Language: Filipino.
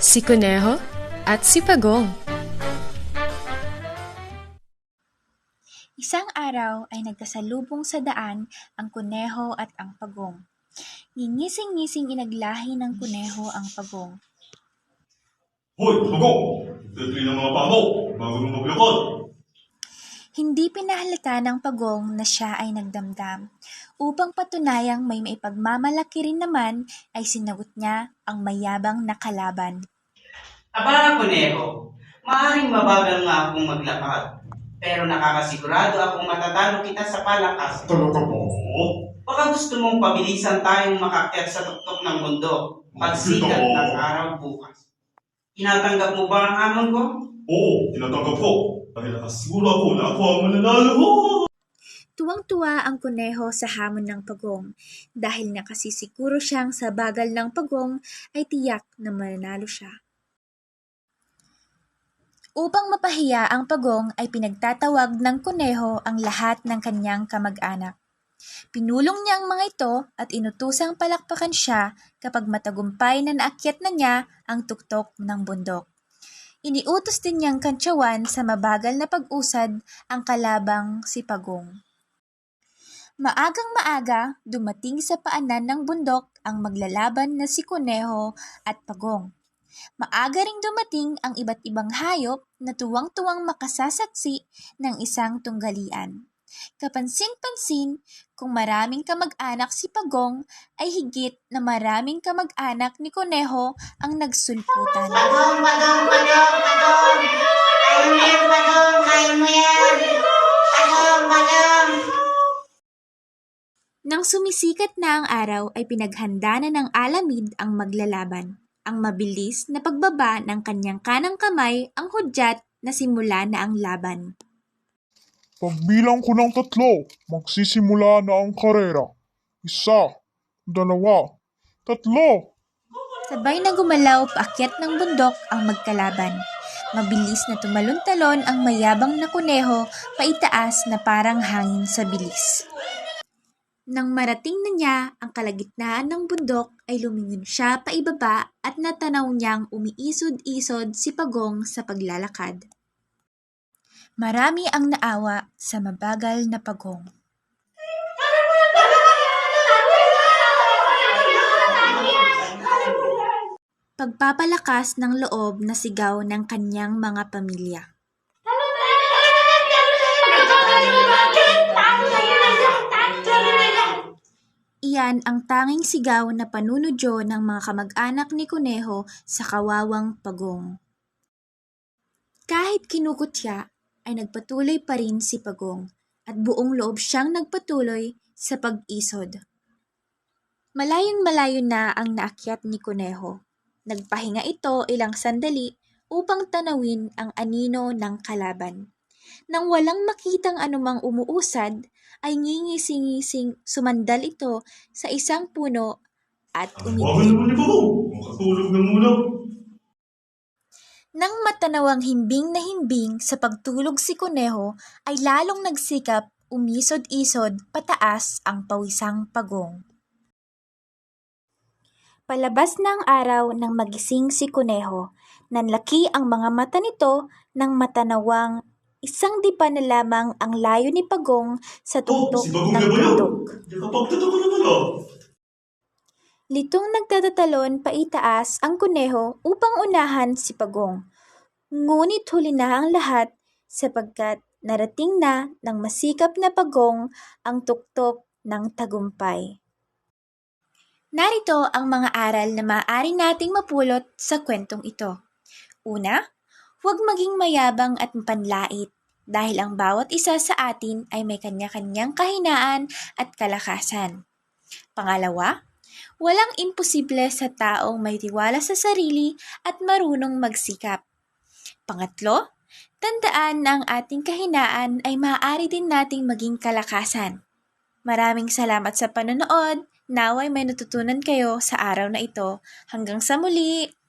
si Kuneho at si Pagong. Isang araw ay nagkasalubong sa daan ang kuneho at ang pagong. Ngingising-ngising inaglahi ng kuneho ang pagong. Hoy, Bagong! Tatli ng mga paa mo bago mo maglakad. Hindi pinahalata ng pagong na siya ay nagdamdam. Upang patunayang may maipagmamalaki rin naman ay sinagot niya ang mayabang na kalaban. Aba, Kuneho, maaaring mabagal nga akong maglakad. Pero nakakasigurado akong matatalo kita sa palakas. Talaga ba? Baka gusto mong pabilisan tayong makakyat sa tuktok ng mundo pagsikat ng araw bukas. Tinatanggap mo ba ang hamon ko? Oo, tinatanggap ko. Dahil nakasiguro ako na ako ang mananalo. Tuwang-tuwa ang kuneho sa hamon ng pagong dahil nakasisiguro siyang sa bagal ng pagong ay tiyak na mananalo siya. Upang mapahiya ang pagong ay pinagtatawag ng kuneho ang lahat ng kanyang kamag-anak. Pinulong niya ang mga ito at inutusang palakpakan siya kapag matagumpay na naakyat na niya ang tuktok ng bundok. Iniutos din niyang kantsawan sa mabagal na pag-usad ang kalabang si Pagong. Maagang maaga, dumating sa paanan ng bundok ang maglalaban na si Kuneho at Pagong. Maaga ring dumating ang iba't ibang hayop na tuwang-tuwang makasasaksi ng isang tunggalian. Kapansin-pansin, kung maraming kamag-anak si Pagong, ay higit na maraming kamag-anak ni Kuneho ang nagsulputan. Pagong, pagong, pagong, pagong. Kaya mo yan, pagong. Kaya mo yan. Pagong, pagong. Nang sumisikat na ang araw ay pinaghanda na ng alamid ang maglalaban. Ang mabilis na pagbaba ng kanyang kanang kamay ang hudyat na simula na ang laban. Pagbilang ko ng tatlo, magsisimula na ang karera. Isa, dalawa, tatlo. Sabay na gumalaw paakyat ng bundok ang magkalaban. Mabilis na tumalon-talon ang mayabang na kuneho paitaas na parang hangin sa bilis. Nang marating na niya ang kalagitnaan ng bundok ay lumingon siya paibaba at natanaw niyang umiisod-isod si Pagong sa paglalakad. Marami ang naawa sa mabagal na Pagong. Pagpapalakas ng loob na sigaw ng kanyang mga pamilya. Iyan ang tanging sigaw na panunodyo ng mga kamag-anak ni Kuneho sa kawawang pagong. Kahit kinukutya, ay nagpatuloy pa rin si Pagong at buong loob siyang nagpatuloy sa pag-isod. Malayong malayo na ang naakyat ni Kuneho. Nagpahinga ito ilang sandali upang tanawin ang anino ng kalaban. Nang walang makitang anumang umuusad, ay ngingising-ngising sumandal ito sa isang puno at Ang ni Bagong. Makatulog muna. Nang matanawang himbing na himbing sa pagtulog si Kuneho, ay lalong nagsikap umisod-isod pataas ang pawisang pagong. Palabas ng araw nang magising si Kuneho, nanlaki ang mga mata nito nang matanawang isang dipa na lamang ang layo ni Pagong sa Oh, tuktok si ng na bundok. Nakapagtataka naman ah. Litong nagtatatalon paitaas ang kuneho upang unahan si Pagong. Ngunit huli na ang lahat sapagkat narating na ng masikap na Pagong ang tuktok ng tagumpay. Narito ang mga aral na maaari nating mapulot sa kwentong ito. Una, huwag maging mayabang at panlait dahil ang bawat isa sa atin ay may kanya-kanyang kahinaan at kalakasan. Pangalawa, Walang imposible sa taong may tiwala sa sarili at marunong magsikap. Pangatlo, tandaan na ang ating kahinaan ay maaari din nating maging kalakasan. Maraming salamat sa panonood. Naway may natutunan kayo sa araw na ito. Hanggang sa muli!